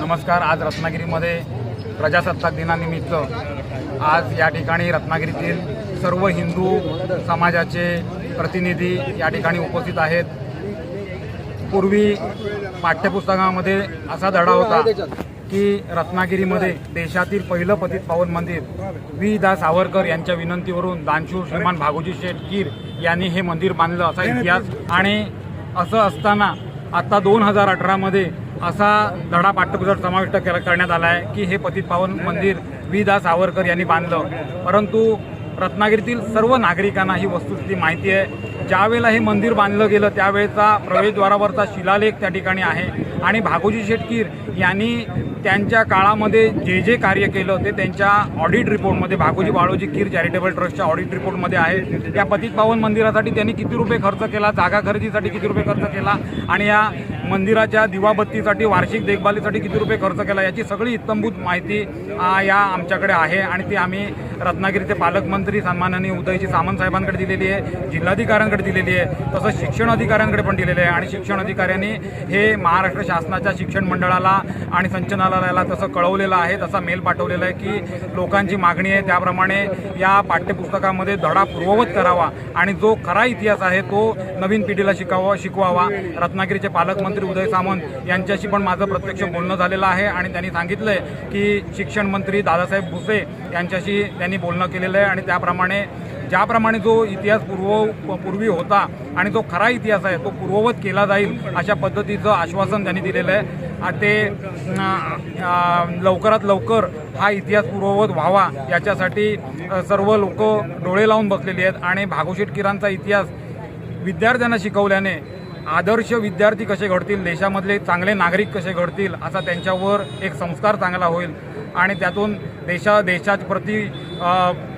नमस्कार आज रत्नागिरीमध्ये प्रजासत्ताक दिनानिमित्त आज या ठिकाणी रत्नागिरीतील सर्व हिंदू समाजाचे प्रतिनिधी या ठिकाणी उपस्थित आहेत. पूर्वी पाठ्यपुस्तकामध्ये असा धडा होता की रत्नागिरीमध्ये देशातील पहिलं पतित पावन मंदिर वी दा सावरकर यांच्या विनंतीवरून दानशूर श्रीमान भागोजी शेठ कीर यांनी हे मंदिर बांधलं असा इतिहास. आणि असं असताना आता दोन हजार अठरामध्ये असा धडा पाठ्यपुस्तक समाविष्ट केला करण्यात आला आहे की हे पतित पावन मंदिर वी दा सावरकर यांनी बांधलं. परंतु रत्नागिरीतील सर्व नागरिकांना ही वस्तुस्थिती माहिती आहे. ज्यावेळेला हे मंदिर बांधलं गेलं त्यावेळेचा प्रवेशद्वारावरचा शिलालेख त्या ठिकाणी आहे. आणि भागोजी शेटकीर यांनी त्यांच्या काळामध्ये जे जे कार्य केलं ते त्यांच्या ऑडिट रिपोर्टमध्ये भागोजी बाळोजी कीर चॅरिटेबल ट्रस्टच्या ऑडिट रिपोर्टमध्ये आहे. या पतित पावन मंदिरासाठी त्यांनी किती रुपये खर्च केला जागा खरेदीसाठी किती रुपये खर्च केला आणि या मंदिराच्या दिवाबत्तीसाठी वार्षिक देखभालीसाठी किती रुपये खर्च केला याची सगळी इत्तंभूत माहिती या आमच्याकडे आहे आणि ती आम्ही रत्नागिरीचे पालकमंत्री सन्माननीय उदयजी सामंत साहेबांकडे दिलेली आहे जिल्हाधिकाऱ्यांकडे दिलेली आहे तसंच शिक्षण अधिकाऱ्यांकडे पण दिलेली आहे. आणि शिक्षण अधिकाऱ्यांनी हे महाराष्ट्र शासनाच्या शिक्षण मंडळाला आणि संचालनालयाला तसं कळवलेलं आहे तसा मेल पाठवलेला आहे की लोकांची मागणी आहे त्याप्रमाणे या पाठ्यपुस्तकामध्ये धडा पूर्ववत करावा आणि जो खरा इतिहास आहे तो नवीन पिढीला शिकावा शिकवावा. रत्नागिरीचे पालकमंत्री उदय सामंत यांच्याशी पण माझं प्रत्यक्ष बोलणं झालेलं आहे आणि त्यांनी सांगितलंय की शिक्षण मंत्री दादासाहेब भुसे यांच्याशी त्यांनी बोलणं केलेलं आहे आणि त्याप्रमाणे ज्याप्रमाणे जो इतिहास पूर्व पूर्वी होता आणि जो खरा इतिहास आहे तो पूर्ववत केला जाईल अशा पद्धतीचं आश्वासन त्यांनी दिलेलं आहे. ते लवकरात लवकर हा इतिहास पूर्ववत व्हावा याच्यासाठी सर्व लोक डोळे लावून बसलेली आहेत आणि भागोशेट किरांचा इतिहास विद्यार्थ्यांना शिकवल्याने आदर्श विद्यार्थी कसे घडतील देशामधले चांगले नागरिक कसे घडतील असा त्यांच्यावर एक संस्कार चांगला होईल. आणि त्यातून देशा देशाप्रती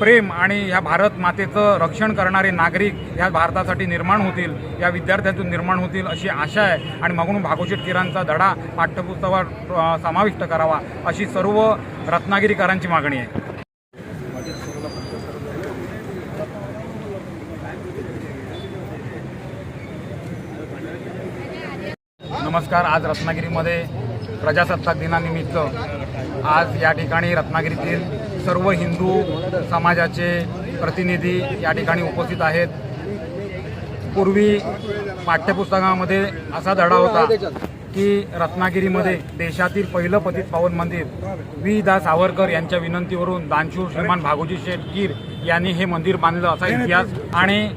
प्रेम आणि ह्या भारत मातेचं रक्षण करणारे नागरिक ह्या भारतासाठी निर्माण होतील या विद्यार्थ्यांतून निर्माण होतील अशी आशा आहे. आणि म्हणून भागोशेट किरांचा धडा पाठ्यपुस्तकावर समाविष्ट करावा अशी सर्व रत्नागिरीकरांची मागणी आहे. नमस्कार आज रत्नागिरीमध्ये प्रजासत्ताक दिनानिमित्त आज या ठिकाणी रत्नागिरीतील सर्व हिंदू समाजाचे प्रतिनिधी या ठिकाणी उपस्थित आहेत. पूर्वी पाठ्यपुस्तकामध्ये असा धडा होता की रत्नागिरीमध्ये देशातील पहिलं पतित पावन मंदिर वी दा. सावरकर यांच्या विनंतीवरून दानशूर श्रीमान भागोजी शेठ यांनी हे मंदिर बांधलं असा इतिहास. आणि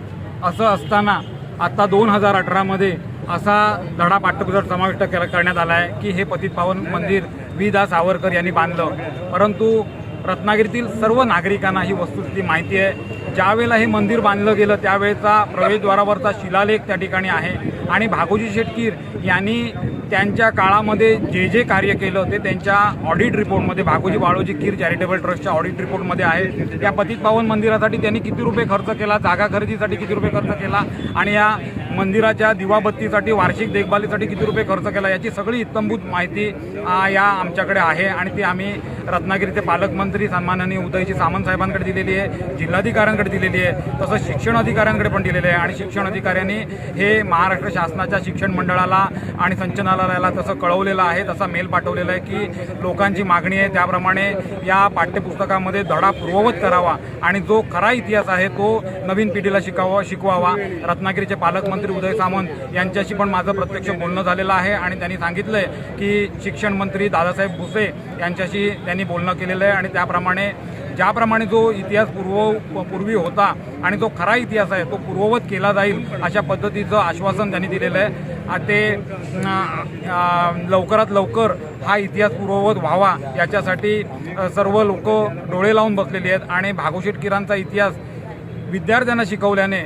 असं असताना आता दोन हजार अठरामध्ये असा धडा पाठ्यपुस्तक समाविष्ट केला करण्यात आला आहे की हे पतित पावन मंदिर वी दा सावरकर यांनी बांधलं. परंतु रत्नागिरीतील सर्व नागरिकांना ही वस्तुस्थिती माहिती आहे. ज्यावेळेला हे मंदिर बांधलं गेलं त्यावेळेचा प्रवेशद्वारावरचा शिलालेख त्या ठिकाणी आहे. आणि भागोजी शेटकीर यांनी त्यांच्या काळामध्ये जे जे कार्य केलं ते त्यांच्या ऑडिट रिपोर्टमध्ये भागोजी बाळोजी कीर चॅरिटेबल ट्रस्टच्या ऑडिट रिपोर्टमध्ये आहे. त्या पतित पावन मंदिरासाठी त्यांनी किती रुपये खर्च केला जागा खरेदीसाठी किती रुपये खर्च केला आणि या मंदिराच्या दिवाबत्तीसाठी वार्षिक देखभालीसाठी किती रुपये खर्च केला याची सगळी इत्तंभूत माहिती या आमच्याकडे आहे. आणि ती आम्ही रत्नागिरीचे पालकमंत्री सन्माननीय उदयजी सामंत साहेबांकडे दिलेली आहे जिल्हाधिकाऱ्यांकडे दिलेली आहे तसंच शिक्षण अधिकाऱ्यांकडे पण दिलेली आहे. आणि शिक्षण अधिकाऱ्यांनी हे महाराष्ट्र शासनाच्या शिक्षण मंडळाला आणि संचनाला मंत्रालयाला तसं कळवलेलं आहे तसा मेल पाठवलेला आहे की लोकांची मागणी आहे. त्याप्रमाणे या पाठ्यपुस्तकामध्ये धडा पूर्ववत करावा आणि जो खरा इतिहास आहे तो नवीन पिढीला शिकावा शिकवावा. रत्नागिरीचे पालकमंत्री उदय सामंत यांच्याशी पण माझं प्रत्यक्ष बोलणं झालेलं आहे आणि त्यांनी सांगितलंय की शिक्षण मंत्री दादासाहेब भुसे यांच्याशी त्यांनी बोलणं केलेलं आहे आणि त्याप्रमाणे ज्याप्रमाणे जो इतिहास पूर्व पूर्वी होता आणि जो खरा इतिहास आहे तो पूर्ववत केला जाईल अशा पद्धतीचं आश्वासन त्यांनी दिलेलं आहे. ते लवकरात लवकर हा इतिहास पूर्ववत व्हावा याच्यासाठी सर्व लोक डोळे लावून बसलेली आहेत आणि भागोशेट किरांचा इतिहास विद्यार्थ्यांना शिकवल्याने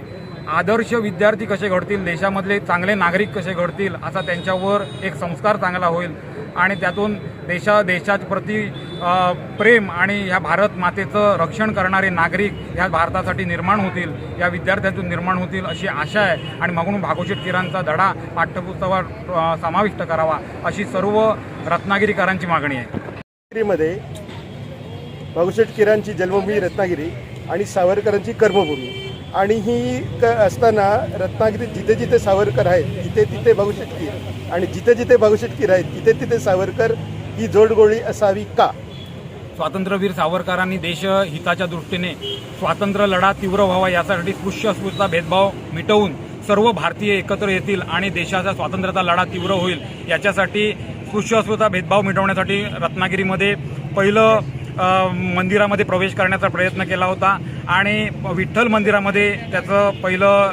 आदर्श विद्यार्थी कसे घडतील देशामधले चांगले नागरिक कसे घडतील असा त्यांच्यावर एक संस्कार चांगला होईल. आणि त्यातून देशा देशाप्रती प्रेम आणि ह्या भारत मातेचं रक्षण करणारे नागरिक ह्या भारतासाठी निर्माण होतील या विद्यार्थ्यांतून निर्माण होतील अशी आशा आहे. आणि म्हणून भागोशेट किरांचा धडा पाठ्यपुस्तकावर समाविष्ट करावा अशी सर्व रत्नागिरीकरांची मागणी आहे. रत्नागिरीमध्ये भागोशेठ किरांची जन्मभूमी रत्नागिरी आणि सावरकरांची कर्मभूमी. आणि ही क असताना रत्नागिरीत जिथे जिथे सावरकर आहेत तिथे तिथे भाऊशेठ आणि जिथे जिथे भाऊशेठ आहेत तिथे तिथे सावरकर ही जोडगोळी असावी का? स्वातंत्र्यवीर सावरकरांनी देश हिताच्या दृष्टीने स्वातंत्र्य लढा तीव्र व्हावा यासाठी स्पृश्य अस्पृश्यता भेदभाव मिटवून सर्व भारतीय एकत्र येतील आणि देशाचा स्वातंत्र्याचा लढा तीव्र होईल याच्यासाठी स्पृश्य अस्पृश्यता भेदभाव मिटवण्यासाठी रत्नागिरीमध्ये पहिलं मंदिरामध्ये प्रवेश करण्याचा प्रयत्न केला होता आणि विठ्ठल मंदिरामध्ये त्याचं पहिलं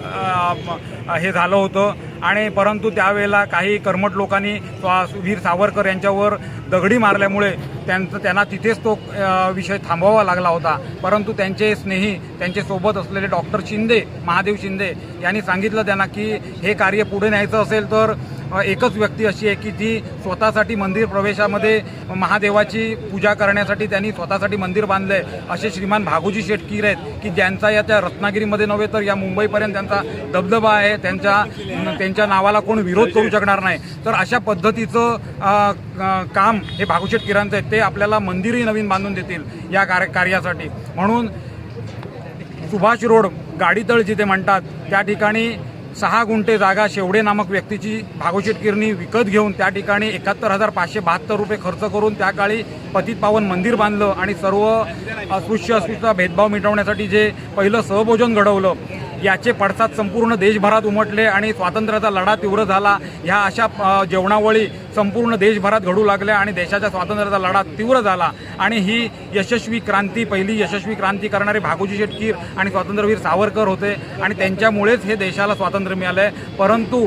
हे झालं होतं. आणि परंतु त्यावेळेला काही कर्मट लोकांनी स्वा- वीर सावरकर यांच्यावर दगडी मारल्यामुळे त्यांचं त्यांना तिथेच तो विषय थांबवावा लागला होता. परंतु त्यांचे स्नेही त्यांचे सोबत असलेले डॉक्टर शिंदे महादेव शिंदे यांनी सांगितलं त्यांना की हे कार्य पुढे न्यायचं असेल तर एकच व्यक्ती अशी आहे की जी स्वतःसाठी मंदिर प्रवेशामध्ये महादेवाची पूजा करण्यासाठी त्यांनी स्वतःसाठी मंदिर बांधलंय. असे श्रीमान भागोजी शेटकीर आहेत की ज्यांचा या त्या रत्नागिरीमध्ये नव्हे तर या मुंबईपर्यंत त्यांचा दबदबा आहे. त्यांच्या त्यांच्या नावाला कोण विरोध करू शकणार नाही. तर अशा पद्धतीचं काम हे भागू किरांचं आहे ते आपल्याला मंदिरही नवीन बांधून देतील या कार्य कार्यासाठी. म्हणून सुभाष रोड गाडीतळ जिथे म्हणतात त्या ठिकाणी सहा गुंठे जागा शेवडे नामक व्यक्तीची भागोशीट किरणी विकत घेऊन त्या ठिकाणी एकाहत्तर हजार पाचशे बहात्तर रुपये खर्च करून त्या काळी पतित पावन मंदिर बांधलं आणि सर्व अस्पृश्य अस्पृश्यता भेदभाव मिटवण्यासाठी जे पहिलं सहभोजन घडवलं. याचे पडसाद संपूर्ण देशभरात उमटले आणि स्वातंत्र्याचा लढा तीव्र झाला. ह्या अशा जेवणावळी संपूर्ण देशभरात घडू लागल्या आणि देशाच्या स्वातंत्र्याचा लढा तीव्र झाला. आणि ही यशस्वी क्रांती पहिली यशस्वी क्रांती करणारे भागोजी शेटकीर आणि स्वातंत्र्यवीर सावरकर होते. आणि त्यांच्यामुळेच हे देशाला स्वातंत्र्य मिळालंय. परंतु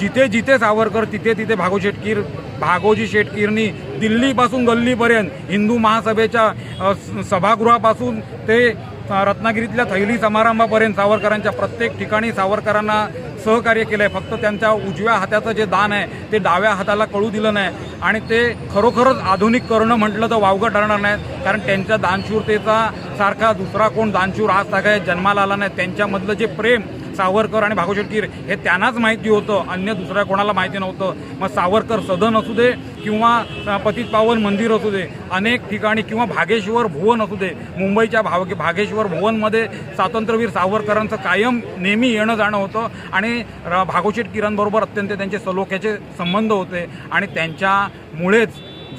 जिथे जिथे सावरकर तिथे तिथे भागो शेटकीर भागोजी शेटकीरनी दिल्लीपासून गल्लीपर्यंत हिंदू महासभेच्या स- सभागृहापासून ते रत्नागिरीतल्या थैली समारंभापर्यंत सावरकरांच्या प्रत्येक ठिकाणी सावरकरांना सहकार्य केलं आहे फक्त त्यांच्या उजव्या हाताचं जे दान आहे ते डाव्या हाताला कळू दिलं नाही. आणि ते खरोखरच आधुनिक करणं म्हटलं तर वावगं ठरणार नाही कारण त्यांच्या दानशूरतेचा सारखा दुसरा कोण दानशूर आज सगळ्या जन्माला आला नाही. त्यांच्यामधलं जे प्रेम सावरकर आणि भागवत शेटकीर हे त्यांनाच माहिती होतं अन्य दुसऱ्या कोणाला माहिती नव्हतं. मग सावरकर सदन असू दे किंवा पतित पावन मंदिर असू दे अनेक ठिकाणी किंवा भागेश्वर भुवन असू दे मुंबईच्या भाग भागेश्वर भुवनमध्ये स्वातंत्र्यवीर सावरकरांचं कायम नेहमी येणं जाणं होतं आणि र- भागोशेट किरणबरोबर अत्यंत त्यांचे सलोख्याचे संबंध होते आणि त्यांच्यामुळेच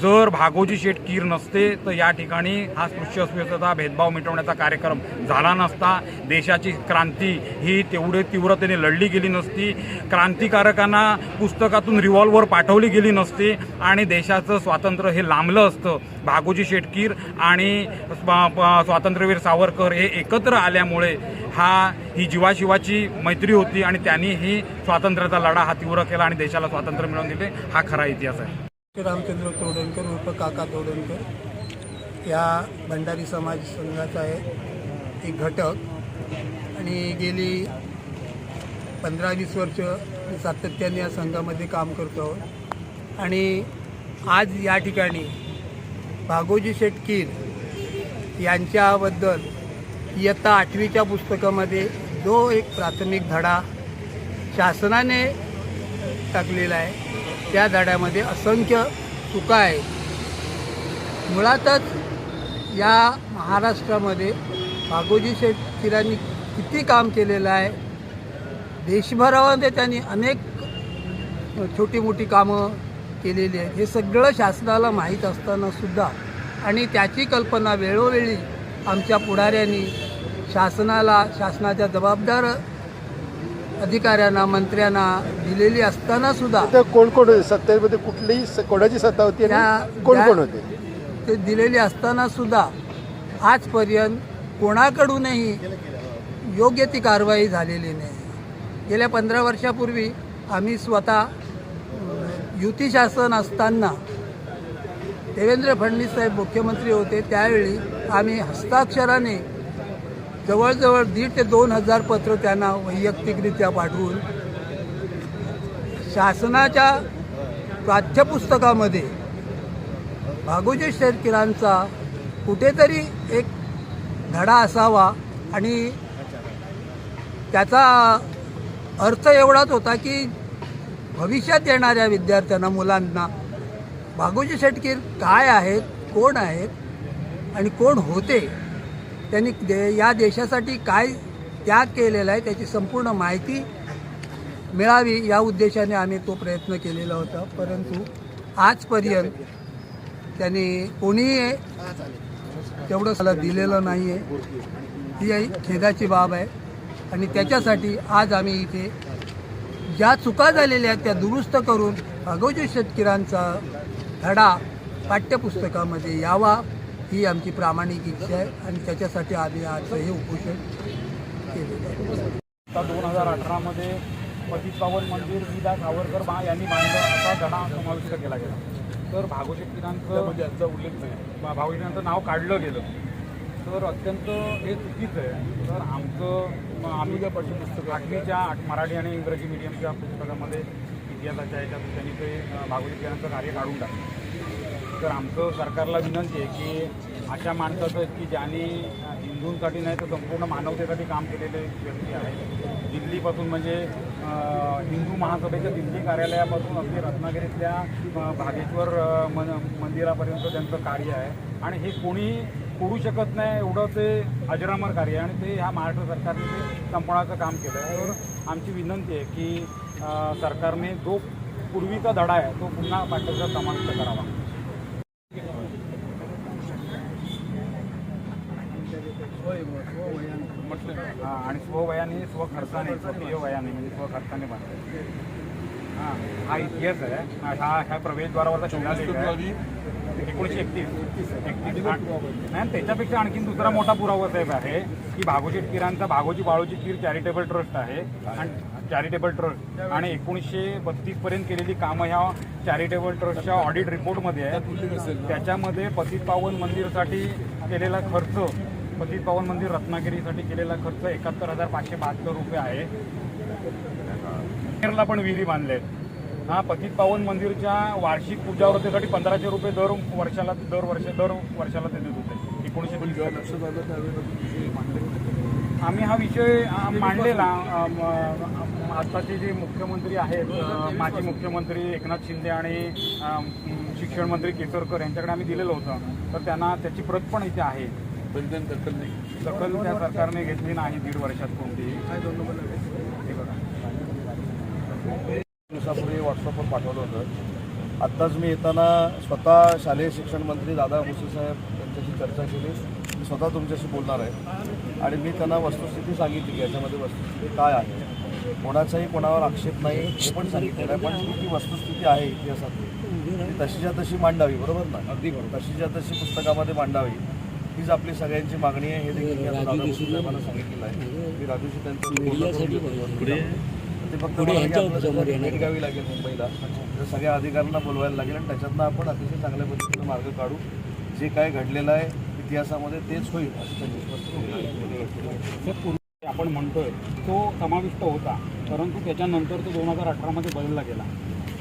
जर भागोजी शेठ कीर नसते तर या ठिकाणी हा स्पृश्य अस्पृश्यता भेदभाव मिटवण्याचा कार्यक्रम झाला नसता. देशाची क्रांती ही तेवढे तीव्रतेने लढली गेली नसती. क्रांतिकारकांना पुस्तकातून रिव्हॉल्वर पाठवली गेली नसती आणि देशाचं स्वातंत्र्य हे लांबलं असतं. भागोजी शेटकीर आणि प- स्वातंत्र्यवीर सावरकर हे एकत्र आल्यामुळे हा ही जीवाशिवाची मैत्री होती आणि त्यांनी ही स्वातंत्र्याचा लढा हा तीव्र केला आणि देशाला स्वातंत्र्य मिळवून दिले. हा खरा इतिहास आहे. रामचंद्र तोडणकर उर्फ काका तोडणकर या भंडारी समाज संघाचा आहे एक घटक. आणि गेली पंधरा वीस वर्ष मी सातत्याने या संघामध्ये काम करतो. आहोत आणि आज या ठिकाणी भागोजी शेटकीर यांच्याबद्दल इयत्ता आठवीच्या पुस्तकामध्ये जो एक प्राथमिक धडा शासनाने टाकलेला आहे. त्या झाडामध्ये असंख्य चुका आहेत मुळातच या महाराष्ट्रामध्ये भागोजी शेटकिरांनी किती काम केलेलं आहे. देशभरामध्ये त्यांनी अनेक छोटी मोठी कामं केलेली आहेत. हे सगळं शासनाला माहीत असतानासुद्धा आणि त्याची कल्पना वेळोवेळी आमच्या पुढाऱ्यांनी शासनाला शासनाच्या जबाबदार अधिकाऱ्यांना मंत्र्यांना दिलेली असताना सुद्धा कोण कोण होते? सत्तेमध्ये कुठलीही स- कोणाची सत्ता होती आणि कोण कोण होते? ते दिलेली असताना सुद्धा आजपर्यंत कोणाकडूनही योग्य ती कारवाई झालेली नाही. गेल्या पंधरा वर्षापूर्वी आम्ही स्वतः युती शासन असताना देवेंद्र फडणवीस साहेब मुख्यमंत्री होते त्यावेळी आम्ही हस्ताक्षराने जवळजवळ दीड ते दोन हजार पत्र त्यांना वैयक्तिकरित्या पाठवून शासनाच्या पाठ्यपुस्तकामध्ये भागोजी शेरकिरांचा कुठेतरी एक धडा असावा आणि त्याचा अर्थ एवढाच होता की भविष्यात येणाऱ्या विद्यार्थ्यांना मुलांना भागोजी शेटकीर काय आहेत कोण आहेत आणि कोण होते? त्यांनी दे या देशासाठी काय त्याग केलेला आहे त्याची संपूर्ण माहिती मिळावी या उद्देशाने आम्ही तो प्रयत्न केलेला होता. परंतु आजपर्यंत त्यांनी कोणीही तेवढं सला दिलेलं नाही आहे ही खेदाची बाब आहे आणि त्याच्यासाठी आज आम्ही इथे ज्या चुका झालेल्या आहेत त्या दुरुस्त करून भगवती शेतकऱ्यांचा धडा पाठ्यपुस्तकामध्ये यावा. ही आमची प्रामाणिक इच्छा आहे आणि त्याच्यासाठी आम्ही आज हे उपोषण केलेलं आहे. आता दोन हजार अठरामध्ये पतित पावन मंदिर विदा सावरकर बा यांनी बांधलं असा धडा समाविष्ट केला गेला. तर भागवशेट्टीरांचं म्हणजे यांचा उल्लेख नाही. भागवशेट्टीरांचं नाव काढलं गेलं. तर अत्यंत हे चुकीचं आहे. तर आमचं आम्ही ज्या पाठ्यपुस्तक आठवीच्या आठ मराठी आणि इंग्रजी मीडियमच्या पुस्तकामध्ये इतिहासाच्या ह्याच्यात त्यांनी ते भागवशेट्टीरांचं कार्य काढून टाकलं. तर आमचं सरकारला विनंती आहे की अशा माणसाचं की ज्यांनी हिंदूंसाठी नाही तर संपूर्ण मानवतेसाठी काम केलेले व्यक्ती आहे दिल्लीपासून म्हणजे हिंदू महासभेच्या दिल्ली कार्यालयापासून अगदी रत्नागिरीतल्या भागेश्वर मन मंदिरापर्यंत त्यांचं कार्य आहे. आणि हे कोणी करू शकत नाही एवढं ते अजरामर कार्य आहे. आणि ते ह्या महाराष्ट्र सरकारने ते संपवण्याचं काम केलं आहे तर आमची विनंती आहे की सरकारने जो पूर्वीचा धडा आहे तो पुन्हा पाठ्यक्रमात समाविष्ट करावा. हा, आणि स्ववयाने स्वखर्चाने स्वकीय वयाने म्हणजे स्वखर्चाने बांधले हां हा इतिहास आहे. हा ह्या प्रवेशद्वारावरचा आहे. एकोणीसशे एकतीस एकतीस नाही त्याच्यापेक्षा आणखीन दुसरा मोठा पुरावा साहेब आहे की भागोजी किरांचा भागोजी बाळोजी खीर चॅरिटेबल ट्रस्ट आहे. आणि चॅरिटेबल ट्रस्ट. आणि एकोणीसशे बत्तीस पर्यंत केलेली कामं ह्या चॅरिटेबल ट्रस्टच्या ऑडिट रिपोर्टमध्ये आहे. त्याच्यामध्ये पतित पावन मंदिरसाठी केलेला खर्च पतित पावन मंदिर रत्नागिरीसाठी केलेला खर्च एकाहत्तर हजार पाचशे बहात्तर रुपये आहे. ला पण विहिरी बांधलेत. हा पतित पावन मंदिरच्या वार्षिक पूजावृत्तीसाठी पंधराशे रुपये दर वर्षाला दर वर्ष दर वर्षाला ते देत होते. एकोणीसशे आम्ही हा विषय मांडलेला. अ, आत्ताचे जे मुख्यमंत्री आहेत माजी मुख्यमंत्री एकनाथ शिंदे आणि शिक्षण मंत्री केसरकर यांच्याकडे आम्ही दिलेलं होतं. तर त्यांना त्याची प्रत पण इथे आहे. दखल त्या सरकारने घेतली नाही दीड वर्षात कोणतीही. दिवसापूर्वी व्हॉट्सअपवर पाठवलं होतं. आत्ताच मी येताना स्वतः शालेय शिक्षण मंत्री दादा भुसे साहेब यांच्याशी चर्चा केली. मी स्वतः तुमच्याशी बोलणार आहे. आणि मी त्यांना वस्तुस्थिती सांगितली की याच्यामध्ये वस्तुस्थिती काय आहे. कोणाचाही कोणावर आक्षेप नाही. हे पण सांगितलेलं आहे. पण ही जी वस्तुस्थिती आहे इतिहासातली ती तशीच्या तशी मांडावी. बरोबर ना? अगदी बरोबर. तशीच्या तशी पुस्तकामध्ये मांडावी. हीच आपली सगळ्यांची मागणी आहे. हे देखील साहेबांना सांगितलेलं आहे. मी राजूशी त्यांचं बोलणं करून घेतो. ते फक्त मला की आपल्याला भेट घ्यावी लागेल मुंबईला. तर सगळ्या अधिकाऱ्यांना बोलवायला लागेल आणि त्याच्यातनं आपण अतिशय चांगल्या पद्धतीनं मार्ग काढू. जे काय घडलेलं आहे इतिहासामध्ये तेच होईल असं आपण म्हणतोय तो समाविष्ट होता परंतु त्याच्यानंतर तो दोन हजार अठरामध्ये बदलला गेला.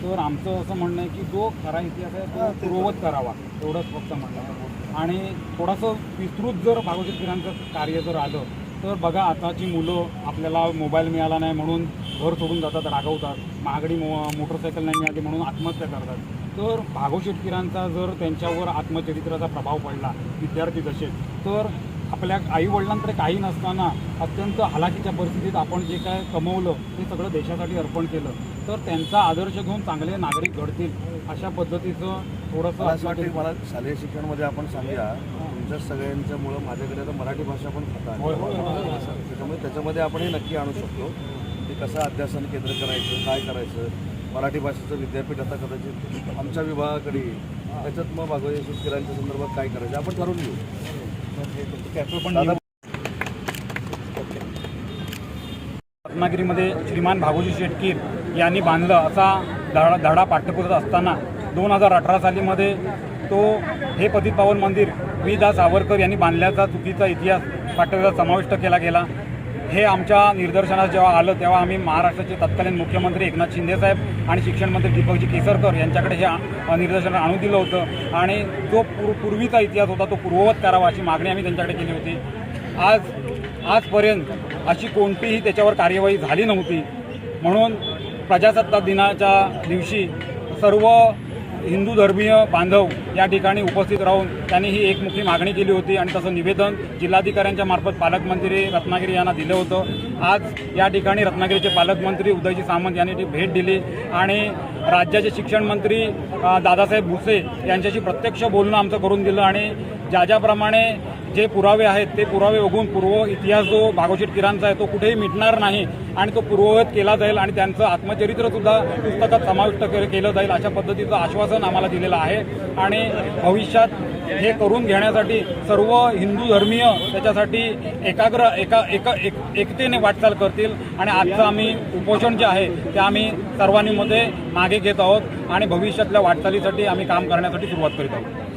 तर आमचं असं म्हणणं आहे की जो खरा इतिहास आहे तो पूर्ववत करावा एवढंच फक्त म्हणणं आहे. आणि थोडंसं विस्तृत जर भागवत फिरांचं कार्य जर आलं तर बघा आताची मुलं आपल्याला मोबाईल मिळाला नाही म्हणून घर सोडून जातात रागवतात. महागडी मो मोटरसायकल नाही मिळाली म्हणून आत्महत्या करतात. तर भागव शेटकिरांचा जर त्यांच्यावर आत्मचरित्राचा प्रभाव पडला विद्यार्थी तसेच तर आपल्या आईवडिलांकडे काही नसताना अत्यंत हलाखीच्या परिस्थितीत आपण जे काय कमवलं ते सगळं देशासाठी अर्पण केलं तर त्यांचा आदर्श घेऊन चांगले नागरिक घडतील अशा पद्धतीचं थोडंसं असं वाटतं मला शालेय शिक्षणमध्ये आपण सांगूया तुमच्या सगळ्यांच्यामुळं माझ्याकडे आता मराठी भाषा पण खाता. त्याच्यामुळे त्याच्यामध्ये आपण हे नक्की आणू शकतो की कसं अध्यासन केंद्र करायचं काय करायचं मराठी भाषेचं विद्यापीठ आता कदाचित आमच्या विभागाकडे. त्याच्यात मग भागवत शेतकऱ्यांच्या संदर्भात काय करायचं आपण ठरवून घेऊ म्हणजे पण रत्नागिरीमध्ये श्रीमान भागोजी शेटकीर यांनी बांधलं असा धडा धडा पाठ्यपुरत असताना दोन हजार अठरा सालीमध्ये तो हे पतित पावन मंदिर वी. दा. सावरकर यांनी बांधल्याचा चुकीचा इतिहास पाठ्यपुरात समाविष्ट केला गेला. हे आमच्या निदर्शनात जेव्हा आलं तेव्हा आम्ही महाराष्ट्राचे तत्कालीन मुख्यमंत्री एकनाथ शिंदेसाहेब आणि शिक्षण मंत्री दीपकजी केसरकर यांच्याकडे हे निदर्शन आणून दिलं होतं. आणि जो पूर पूर्वीचा इतिहास होता तो पूर्ववत करावा अशी मागणी आम्ही त्यांच्याकडे केली होती. आज आजपर्यंत अशी कोणतीही त्याच्यावर कार्यवाही झाली नव्हती. म्हणून प्रजासत्ताक दिनाच्या दिवशी सर्व हिंदू धर्मीय बांधव या ठिकाणी उपस्थित राहून त्यांनी ही एकमुखी मागणी केली होती आणि तसं निवेदन जिल्हाधिकाऱ्यांच्या मार्फत पालकमंत्री रत्नागिरी यांना दिलं होतं. आज या ठिकाणी रत्नागिरीचे पालकमंत्री उदयजी सामंत यांनी ती भेट दिली आणि राज्याचे शिक्षण मंत्री दादासाहेब भुसे यांच्याशी प्रत्यक्ष बोलणं आमचं करून दिलं आणि ज्या ज्याप्रमाणे जे पुरावे आहेत ते पुरावे बघून पूर्व इतिहास जो भागोशीर किरांचा आहे तो कुठेही मिटणार नाही आणि तो पूर्ववत केला जाईल आणि त्यांचं आत्मचरित्र सुद्धा पुस्तकात समाविष्ट केलं जाईल अशा पद्धतीचं आश्वासन आम्हाला दिलेलं आहे. आणि भविष्यात हे करून घेण्यासाठी सर्व हिंदू धर्मीय त्याच्यासाठी एकाग्र एका एका एक एकतेने वाटचाल करतील आणि आजचं आम्ही उपोषण जे आहे ते आम्ही सर्वांनीमध्ये मागे घेत आहोत आणि भविष्यातल्या वाटचालीसाठी आम्ही काम करण्यासाठी सुरुवात करीत आहोत.